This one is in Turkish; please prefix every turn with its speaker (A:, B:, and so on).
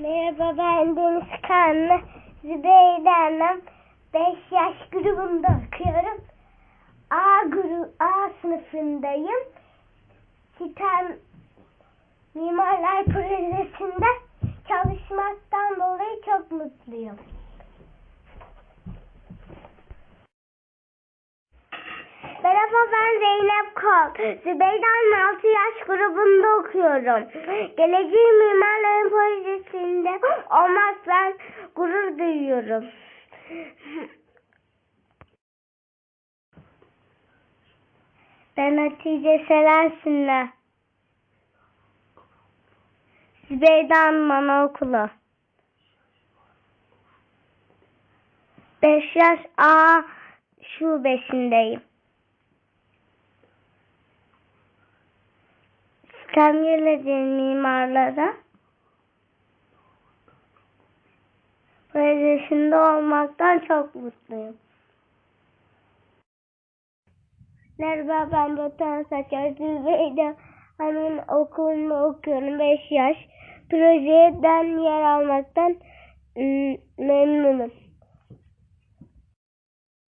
A: Merhaba ben Deniz Kanlı Zübeyde Hanım. 5 yaş grubunda okuyorum. A, gru A sınıfındayım. Titan Mimarlar Projesi'nde çalışmaktan dolayı çok mutluyum. Merhaba ben Zeynep Kol. Zübeyde'nin 6 yaş grubunda okuyorum. Geleceğin Mimarların Projesi'nde olmaktan gurur duyuyorum. Ben Hatice Selensin'le. Zübeyde Anaokulu. 5 yaş A şubesindeyim. İskamyeleceğin mimarlara projesinde olmaktan çok mutluyum. Merhaba ben Batuhan Saçar Zübeyde Hanım'ın okulunu okuyorum 5 yaş. Projeden yer almaktan ım, memnunum.